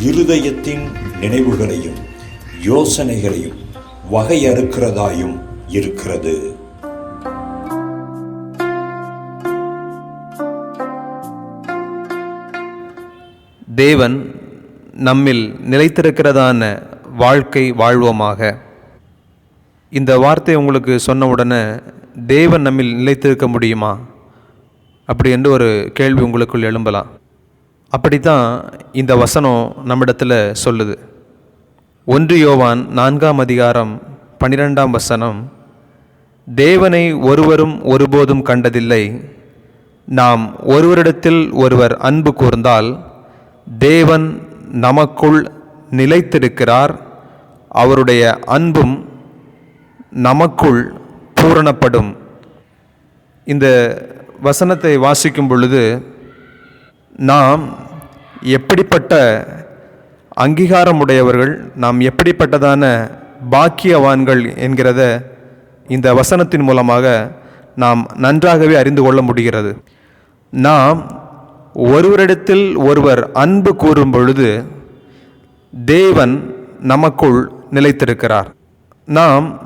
இருதயத்தின் நினைவுகளையும் யோசனைகளையும் வகையறுக்கிறதாயும் இருக்கிறது. தேவன் நம்மில் நிலைத்திருக்கிறதான வாழ்க்கை வாழ்வோமாக. இந்த வார்த்தை உங்களுக்கு சொன்ன உடனே தேவன் நம்மில் நிலைத்திருக்க முடியுமா? அப்படி என்று ஒரு கேள்வி உங்களுக்குள் எழும்பலாம். அப்படித்தான் இந்த வசனம் நம்மிடத்தில் சொல்லுது. ஒன்று யோவான் நான்காம் அதிகாரம் பன்னிரெண்டாம் வசனம் தேவனை ஒருவரும் ஒருபோதும் கண்டதில்லை. நாம் ஒருவரிடத்தில் ஒருவர் அன்பு கூர்ந்தால் தேவன் நமக்குள் நிலைத்திருக்கிறார். அவருடைய அன்பும் நமக்குள் பூரணப்படும். இந்த வசனத்தை வாசிக்கும் பொழுது நாம் எப்படிப்பட்ட அங்கீகாரம் உடையவர்கள் நாம் எப்படிப்பட்டதான பாக்கியவான்கள் என்கிறத இந்த வசனத்தின் மூலமாக நாம் நன்றாகவே அறிந்து கொள்ள முடிகிறது. நாம் ஒருவரிடத்தில் ஒருவர் அன்பு கூறும் பொழுது தேவன் நமக்குள் நிலைத்திருக்கிறார். நாம்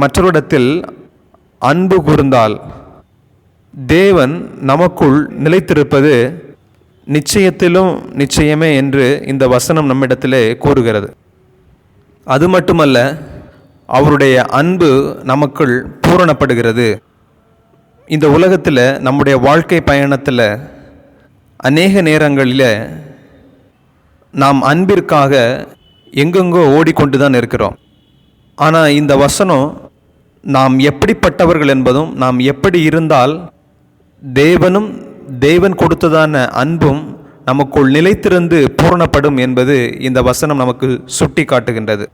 மற்றவரிடத்தில் அன்பு கூர்ந்தால் தேவன் நமக்குள் நிலைத்திருப்பது நிச்சயத்திலும் நிச்சயமே என்று இந்த வசனம் நம்மிடத்திலே கூறுகிறது. அது மட்டுமல்ல அவருடைய அன்பு நமக்குள் பூரணப்படுகிறது. இந்த உலகத்தில் நம்முடைய வாழ்க்கை பயணத்தில் அநேக நேரங்களில் நாம் அன்பிற்காக எங்கெங்கோ ஓடிக்கொண்டு தான் இருக்கிறோம். ஆனால் இந்த வசனம் நாம் எப்படிப்பட்டவர்கள் என்பதும் நாம் எப்படி இருந்தால் தேவனும் தேவன் கொடுத்ததான அன்பும் நமக்குள் நிலைத்திருந்து பூரணப்படும் என்பது இந்த வசனம் நமக்கு சுட்டி காட்டுகின்றது.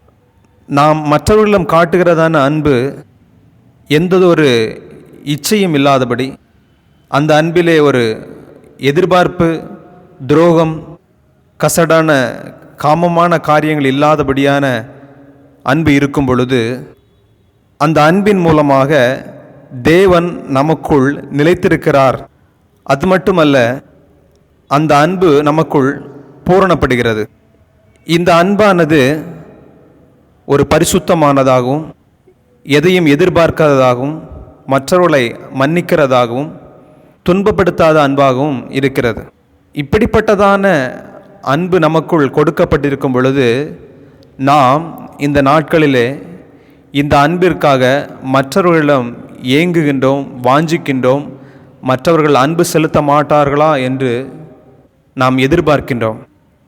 நாம் மற்றவர்களிடம் காட்டுகிறதான அன்பு எந்ததொரு இச்சையும் இல்லாதபடி அந்த அன்பிலே ஒரு எதிர்பார்ப்பு துரோகம் கசடான காமமான காரியங்கள் இல்லாதபடியான அன்பு இருக்கும் பொழுது அந்த அன்பின் மூலமாக தேவன் நமக்குள் நிலைத்திருக்கிறார். அது மட்டுமல்ல அந்த அன்பு நமக்குள் பூரணப்படுகிறது. இந்த அன்பானது ஒரு பரிசுத்தமானதாகவும் எதையும் எதிர்பார்க்காததாகவும் மற்றவர்களை மன்னிக்கிறதாகவும் துன்பப்படுத்தாத அன்பாகவும் இருக்கிறது. இப்படிப்பட்டதான அன்பு நமக்குள் கொடுக்கப்பட்டிருக்கும் பொழுது நாம் இந்த நாட்களிலே இந்த அன்பிற்காக மற்றவர்களிடம் ஏங்குகின்றோம் வாஞ்சிக்கின்றோம் மற்றவர்கள் அன்பு செலுத்த மாட்டார்களா என்று நாம் எதிர்பார்க்கின்றோம்.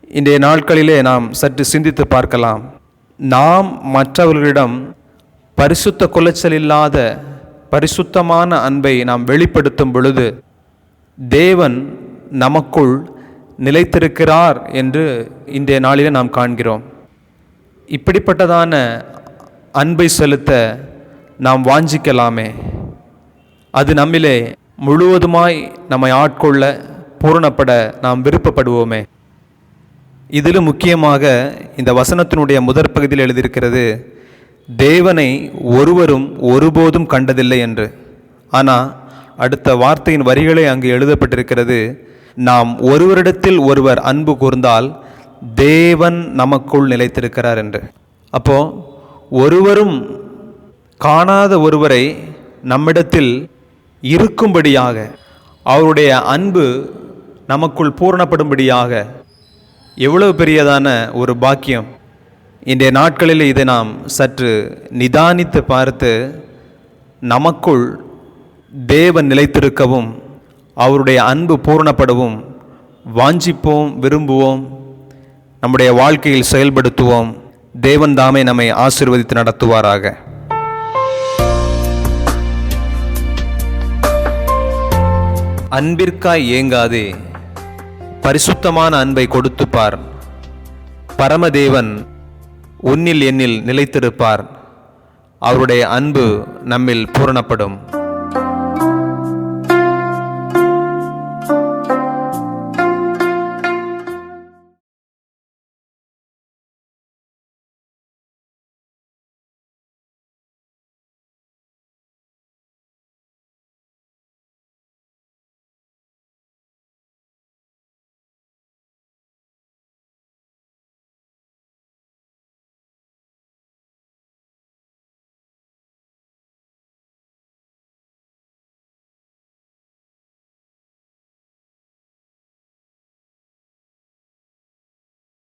இன்றைய நாட்களிலே நாம் சற்று சிந்தித்து பார்க்கலாம். நாம் மற்றவர்களிடம் பரிசுத்த குலைச்சல் இல்லாத பரிசுத்தமான அன்பை நாம் வெளிப்படுத்தும் பொழுது தேவன் நமக்குள் நிலைத்திருக்கிறார் என்று இன்றைய நாளிலே நாம் காண்கிறோம். இப்படிப்பட்டதான அன்பை செலுத்த நாம் வாஞ்சிக்கலாமே. அது நம்மிலே முழுவதுமாய் நம்மை ஆட்கொள்ள பூரணப்பட நாம் விருப்பப்படுவோமே. இதிலும் முக்கியமாக இந்த வசனத்தினுடைய முதற் பகுதியில் எழுதியிருக்கிறது தேவனை ஒருவரும் ஒருபோதும் கண்டதில்லை என்று. ஆனால் அடுத்த வார்த்தையின் வரிகளை அங்கு எழுதப்பட்டிருக்கிறது நாம் ஒருவரிடத்தில் ஒருவர் அன்பு கூர்ந்தால் தேவன் நமக்குள் நிலைத்திருக்கிறார் என்று. அப்போ ஒருவரும் காணாத ஒருவரை நம்மிடத்தில் இருக்கும்படியாக அவருடைய அன்பு நமக்குள் பூரணப்படும்படியாக எவ்வளவு பெரியதான ஒரு பாக்கியம். இன்றைய நாட்களில் இதை நாம் சற்று நிதானித்து பார்த்து நமக்குள் தேவன் நிலைத்திருக்கவும் அவருடைய அன்பு பூரணப்படவும் வாஞ்சிப்போம் விரும்புவோம் நம்முடைய வாழ்க்கையில் செயல்படுத்துவோம். தேவன் தாமே நம்மை ஆசிர்வதித்து நடத்துவாராக. அன்பிற்காய் ஏங்காதே. பரிசுத்தமான அன்பை கொடுத்துப்பார் பரமதேவன் உன்னில் என்னில் நிலைத்திருப்பார். அவருடைய அன்பு நம்மில் பூரணப்படும்.